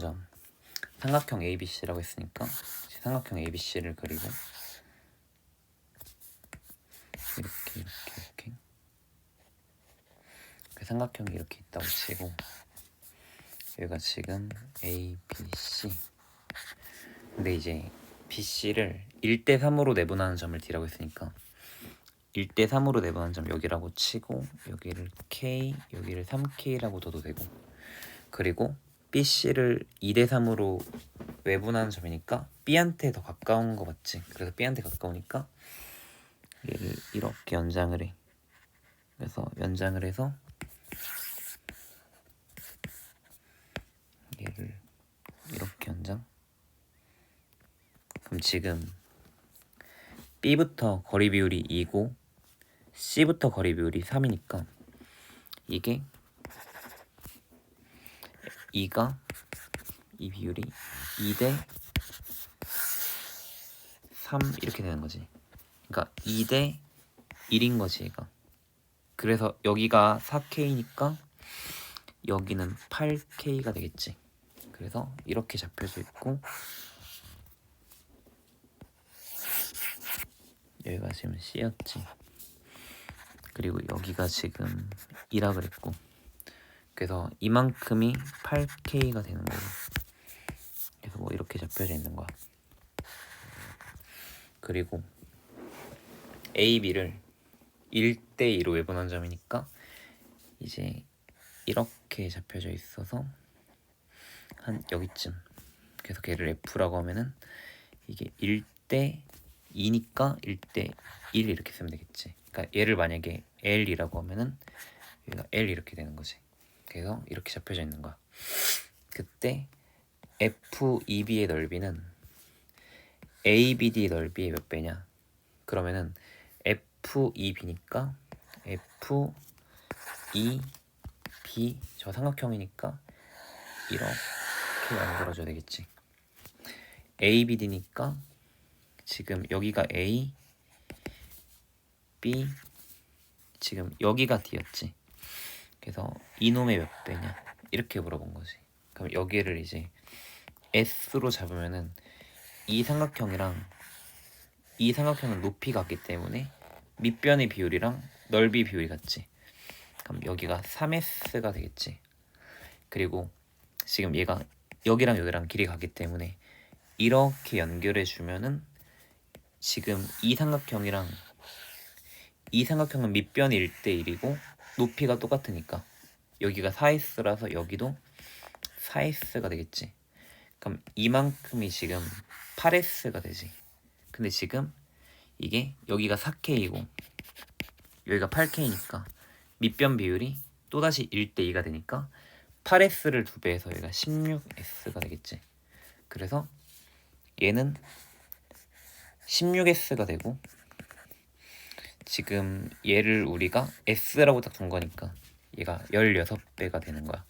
점 삼각형 ABC라고 했으니까 삼각형 ABC를 그리고 이렇게 이렇게 이렇게. 그 삼각형이 이렇게 있다고 치고 여기가 지금 A, B, C. 근데 이제 BC를 1대 3으로 내분하는 점을 D라고 했으니까 1대 3으로 내분하는 점 여기라고 치고 여기를 K, 여기를 3K라고 둬도 되고 그리고 BC를 2대 3으로 외분하는 점이니까 B한테 더 가까운 거 맞지? 그래서 B한테 가까우니까 얘를 이렇게 연장을 해. 그래서 연장을 해서 얘를 이렇게 연장. 그럼 지금 B부터 거리 비율이 2고 C부터 거리 비율이 3이니까 이게 2가 이 비율이 2대 3 이렇게 되는 거지. 그러니까 2대 1인 거지, 얘가. 그래서 여기가 4K니까 여기는 8K가 되겠지. 그래서 이렇게 잡혀져 있고 여기가 지금 C였지. 그리고 여기가 지금 2라 그랬고 그래서 이만큼이 8K가 되는 거예요. 그래서 뭐 이렇게 잡혀져 있는 거야. 그리고 A, B를 1대 2로 외분한 점이니까 이제 이렇게 잡혀져 있어서 한 여기쯤 그래서 걔를 F라고 하면은 이게 1대 2니까 1대 1 이렇게 쓰면 되겠지. 그러니까 얘를 만약에 L이라고 하면은 얘가 L 이렇게 되는 거지. 그래서 이렇게 잡혀져 있는 거야. 그때 FEB의 넓이는 ABD 넓이의 몇 배냐? 그러면은 FEB니까 FEB 저 삼각형이니까 이렇게 만들어줘야 되겠지. ABD니까 지금 여기가 A, B, 지금 여기가 D였지. 그래서 이놈의 몇 배냐 이렇게 물어본 거지. 그럼 여기를 이제 S로 잡으면은 이 삼각형이랑 이 삼각형은 높이가 같기 때문에 밑변의 비율이랑 넓이 비율이 같지. 그럼 여기가 3S가 되겠지. 그리고 지금 얘가 여기랑 여기랑 길이 같기 때문에 이렇게 연결해 주면은 지금 이 삼각형이랑 이 삼각형은 밑변이 1대 1이고 높이가 똑같으니까 여기가 4S라서 여기도 4S가 되겠지. 그럼 이만큼이 지금 8S가 되지. 근데 지금 이게 여기가 4K이고 여기가 8K니까 밑변 비율이 또다시 1대 2가 되니까 8S를 두배 해서 얘가 16S가 되겠지. 그래서 얘는 16S가 되고 지금 얘를 우리가 S라고 딱 둔 거니까 얘가 16배가 되는 거야.